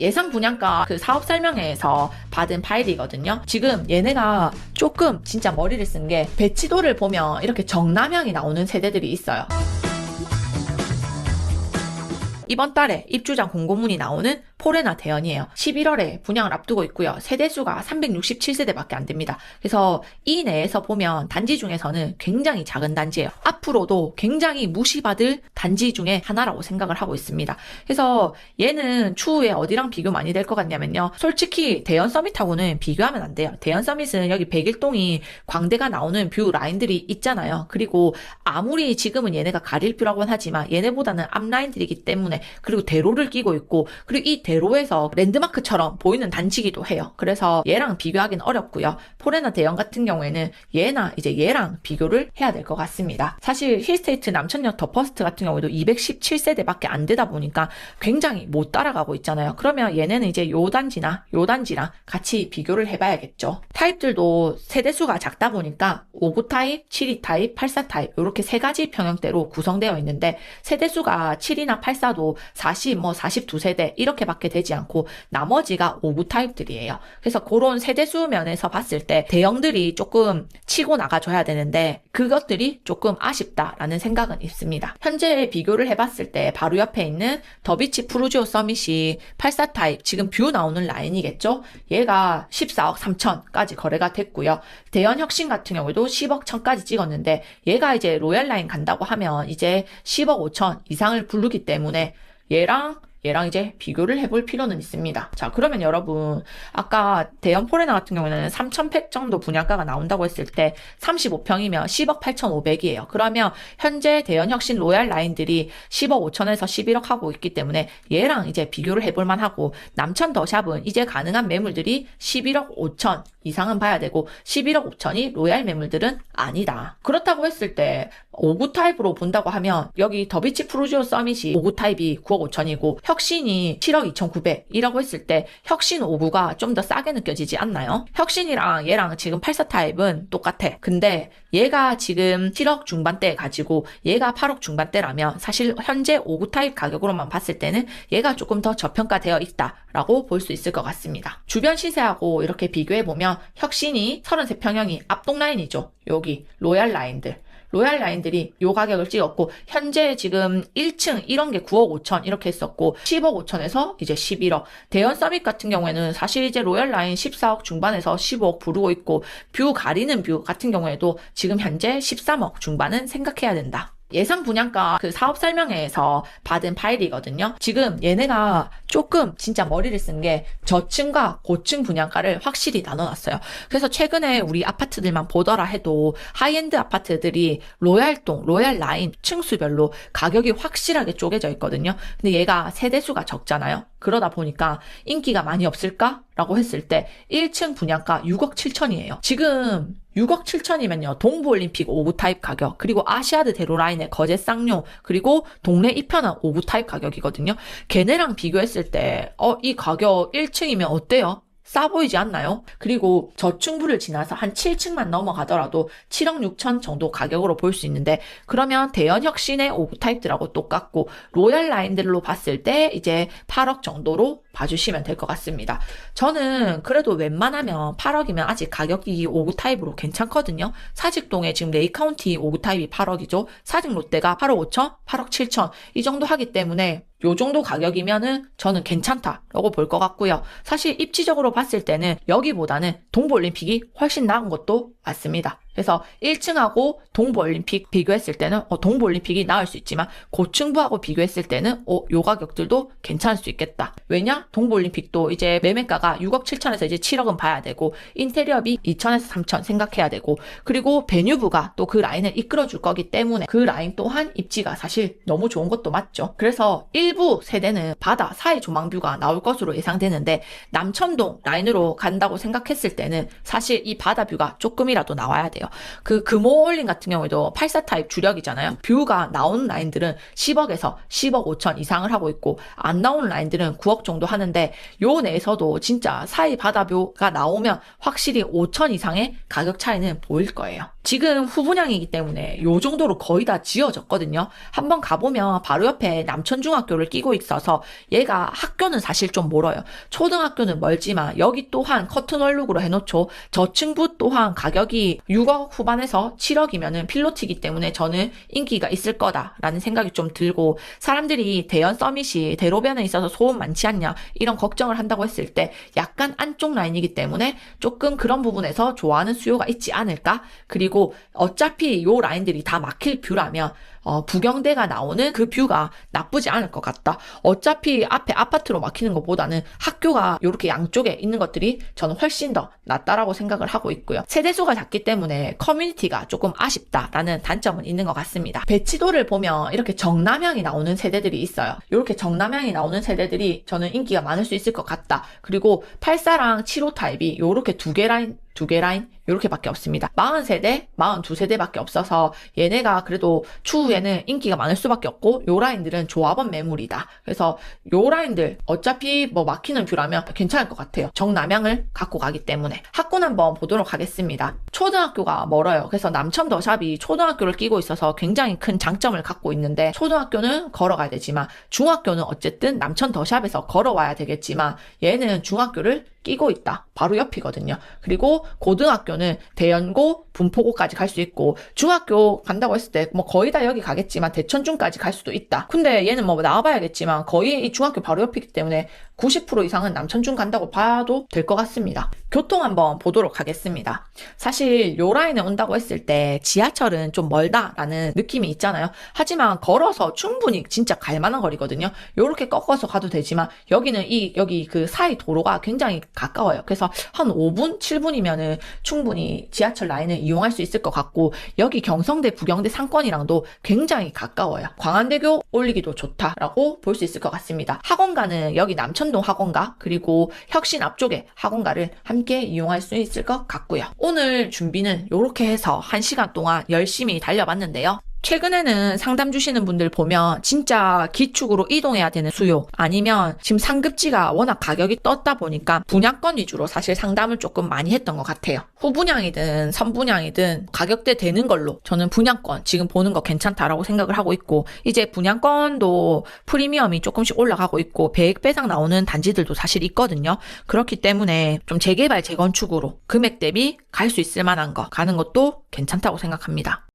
예상 분양가 그 사업 설명회에서 받은 파일이거든요. 지금 얘네가 조금 진짜 머리를 쓴 게 배치도를 보면 이렇게 정남향이 나오는 세대들이 있어요. 이번 달에 입주장 공고문이 나오는 포레나 대연이에요. 11월에 분양을 앞두고 있고요. 세대수가 367세대밖에 안 됩니다. 그래서 이 내에서 보면 단지 중에서는 굉장히 작은 단지예요. 앞으로도 굉장히 무시받을 단지 중에 하나라고 생각을 하고 있습니다. 그래서 얘는 추후에 어디랑 비교 많이 될 것 같냐면요. 솔직히 대연 서밋하고는 비교하면 안 돼요. 대연 서밋은 여기 백일동이 광대가 나오는 뷰 라인들이 있잖아요. 그리고 아무리 지금은 얘네가 가릴 뷰라고는 하지만 얘네보다는 앞라인들이기 때문에 그리고 대로를 끼고 있고 그리고 이 대로에서 랜드마크처럼 보이는 단지기도 해요. 그래서 얘랑 비교하기는 어렵고요. 포레나 대형 같은 경우에는 얘나 이제 얘랑 비교를 해야 될 것 같습니다. 사실 힐스테이트 남천역 더 퍼스트 같은 경우에도 217세대밖에 안 되다 보니까 굉장히 못 따라가고 있잖아요. 그러면 얘네는 이제 요 단지나 요 단지랑 같이 비교를 해봐야겠죠. 타입들도 세대수가 작다 보니까 59 타입, 72 타입, 84 타입 이렇게 세 가지 평형대로 구성되어 있는데 세대수가 7이나 84도 40, 뭐 42세대 이렇게밖에 되지 않고 나머지가 59 타입들이에요. 그래서 그런 세대수 면에서 봤을 때 대형들이 조금 치고 나가줘야 되는데 그것들이 조금 아쉽다라는 생각은 있습니다. 현재 비교를 해봤을 때 바로 옆에 있는 더비치 프루지오 서밋이 84 타입 지금 뷰 나오는 라인이겠죠? 얘가 14억 3천까지 거래가 됐고요. 대연 혁신 같은 경우에도 10억 1천까지 찍었는데 얘가 이제 로얄 라인 간다고 하면 이제 10억 5천 이상을 부르기 때문에 얘랑 얘랑 이제 비교를 해볼 필요는 있습니다. 자, 그러면 여러분, 아까 대형 포레나 같은 경우에는 3,100 정도 분양가가 나온다고 했을 때 35평이면 10억 8,500이에요. 그러면 현재 대형 혁신 로얄 라인들이 10억 5천에서 11억 하고 있기 때문에 얘랑 이제 비교를 해볼 만하고 남천 더샵은 이제 가능한 매물들이 11억 5천 이상은 봐야 되고 11억 5천이 로얄 매물들은 아니다. 그렇다고 했을 때 5구 타입으로 본다고 하면 여기 더비치 프루지오 서밋이 5구 타입이 9억 5천이고 혁신이 7억 2,900이라고 했을 때 혁신 5구가 좀 더 싸게 느껴지지 않나요? 혁신이랑 얘랑 지금 84 타입은 똑같아. 근데 얘가 지금 7억 중반대 가지고 얘가 8억 중반대라면 사실 현재 5구 타입 가격으로만 봤을 때는 얘가 조금 더 저평가되어 있다라고 볼 수 있을 것 같습니다. 주변 시세하고 이렇게 비교해 보면 혁신이 33평형이 앞동 라인이죠. 여기 로얄 라인들. 로얄 라인들이 요 가격을 찍었고 현재 지금 1층 이런 게 9억 5천 이렇게 했었고 10억 5천에서 이제 11억 대연 서밋 같은 경우에는 사실 이제 로얄 라인 14억 중반에서 15억 부르고 있고 뷰 가리는 뷰 같은 경우에도 지금 현재 13억 중반은 생각해야 된다. 예상 분양가 그 사업 설명회에서 받은 파일이거든요. 지금 얘네가 조금 진짜 머리를 쓴 게 저층과 고층 분양가를 확실히 나눠놨어요. 그래서 최근에 우리 아파트들만 보더라 해도 하이엔드 아파트들이 로얄동, 로얄 라인 층수별로 가격이 확실하게 쪼개져 있거든요. 근데 얘가 세대수가 적잖아요. 그러다 보니까 인기가 많이 없을까? 라고 했을 때 1층 분양가 6억 7천이에요. 지금 6억 7천이면요. 동부올림픽 5구 타입 가격, 그리고 아시아드 대로라인의 거제 쌍용, 그리고 동래 이편한 5구 타입 가격이거든요. 걔네랑 비교했을 때, 어, 이 가격 1층이면 어때요? 싸 보이지 않나요? 그리고 저층부를 지나서 한 7층만 넘어가더라도 7억 6천 정도 가격으로 볼 수 있는데 그러면 대연 혁신의 5구 타입들하고 똑같고 로얄 라인들로 봤을 때 이제 8억 정도로 봐주시면 될 것 같습니다. 저는 그래도 웬만하면 8억이면 아직 가격이 5구 타입으로 괜찮거든요. 사직동에 지금 레이카운티 5구 타입이 8억이죠. 사직 롯데가 8억 5천, 8억 7천 이 정도 하기 때문에 요 정도 가격이면은 저는 괜찮다라고 볼 것 같고요. 사실 입지적으로 봤을 때는 여기보다는 동부올림픽이 훨씬 나은 것도 맞습니다. 그래서 1층하고 동부올림픽 비교했을 때는 어, 동부올림픽이 나을 수 있지만 고층부하고 비교했을 때는 어, 요 가격들도 괜찮을 수 있겠다. 왜냐? 동부올림픽도 이제 매매가가 6억 7천에서 이제 7억은 봐야 되고 인테리어비 2천에서 3천 생각해야 되고 그리고 베뉴부가 또 그 라인을 이끌어줄 거기 때문에 그 라인 또한 입지가 사실 너무 좋은 것도 맞죠. 그래서 일부 세대는 바다 사이 조망뷰가 나올 것으로 예상되는데 남천동 라인으로 간다고 생각했을 때는 사실 이 바다뷰가 조금이라도 나와야 돼요. 그 금호 올린 같은 경우에도 84 타입 주력이잖아요. 뷰가 나오는 라인들은 10억에서 10억 5천 이상을 하고 있고 안 나오는 라인들은 9억 정도 하는데 요 내에서도 진짜 사이 바다뷰가 나오면 확실히 5천 이상의 가격 차이는 보일 거예요. 지금 후분양이기 때문에 요 정도로 거의 다 지어졌거든요. 한번 가보면 바로 옆에 남천중학교를 끼고 있어서 얘가 학교는 사실 좀 멀어요. 초등학교는 멀지만 여기 또한 커튼 월룩으로 해놓죠. 저층부 또한 가격이 6억 후반에서 7억이면은 필로티기 때문에 저는 인기가 있을 거다라는 생각이 좀 들고 사람들이 대연 서밋이 대로변에 있어서 소음 많지 않냐 이런 걱정을 한다고 했을 때 약간 안쪽 라인이기 때문에 조금 그런 부분에서 좋아하는 수요가 있지 않을까? 그리고 어차피 요 라인들이 다 막힐 뷰라면 어, 부경대가 나오는 그 뷰가 나쁘지 않을 것 같다. 어차피 앞에 아파트로 막히는 것보다는 학교가 이렇게 양쪽에 있는 것들이 저는 훨씬 더 낫다라고 생각을 하고 있고요. 세대수가 작기 때문에 커뮤니티가 조금 아쉽다라는 단점은 있는 것 같습니다. 배치도를 보면 이렇게 정남향이 나오는 세대들이 있어요. 이렇게 정남향이 나오는 세대들이 저는 인기가 많을 수 있을 것 같다. 그리고 84랑 75 타입이 이렇게 두 개 라인 두 개 라인 이렇게밖에 없습니다. 40세대, 42세대밖에 없어서 얘네가 그래도 추후에는 인기가 많을 수밖에 없고 요 라인들은 조합원 매물이다. 그래서 요 라인들 어차피 뭐 막히는 뷰라면 괜찮을 것 같아요. 정남향을 갖고 가기 때문에 학군 한번 보도록 하겠습니다. 초등학교가 멀어요. 그래서 남천 더샵이 초등학교를 끼고 있어서 굉장히 큰 장점을 갖고 있는데 초등학교는 걸어가야 되지만 중학교는 어쨌든 남천 더샵에서 걸어와야 되겠지만 얘는 중학교를 끼고 있다. 바로 옆이거든요. 그리고 고등학교는 대연고, 분포고까지 갈 수 있고 중학교 간다고 했을 때 뭐 거의 다 여기 가겠지만 대천중까지 갈 수도 있다. 근데 얘는 뭐 나와봐야겠지만 거의 이 중학교 바로 옆이기 때문에 90% 이상은 남천중 간다고 봐도 될 것 같습니다. 교통 한번 보도록 하겠습니다. 사실 요 라인에 온다고 했을 때 지하철은 좀 멀다라는 느낌이 있잖아요. 하지만 걸어서 충분히 진짜 갈 만한 거리거든요. 요렇게 꺾어서 가도 되지만 여기는 이 여기 그 사이 도로가 굉장히 가까워요. 그래서 한 5분, 7분이면은 충분히 지하철 라인을 이용할 수 있을 것 같고 여기 경성대, 부경대 상권이랑도 굉장히 가까워요. 광안대교 올리기도 좋다라고 볼 수 있을 것 같습니다. 학원가는 여기 남천동 학원가 그리고 혁신 앞쪽에 학원가를 함께 이용할 수 있을 것 같고요. 오늘 준비는 이렇게 해서 1시간 동안 열심히 달려봤는데요. 최근에는 상담 주시는 분들 보면 진짜 기축으로 이동해야 되는 수요 아니면 지금 상급지가 워낙 가격이 떴다 보니까 분양권 위주로 사실 상담을 조금 많이 했던 것 같아요. 후분양이든 선분양이든 가격대 되는 걸로 저는 분양권 지금 보는 거 괜찮다라고 생각을 하고 있고 이제 분양권도 프리미엄이 조금씩 올라가고 있고 배액 배상 나오는 단지들도 사실 있거든요. 그렇기 때문에 좀 재개발 재건축으로 금액 대비 갈 수 있을 만한 거 가는 것도 괜찮다고 생각합니다.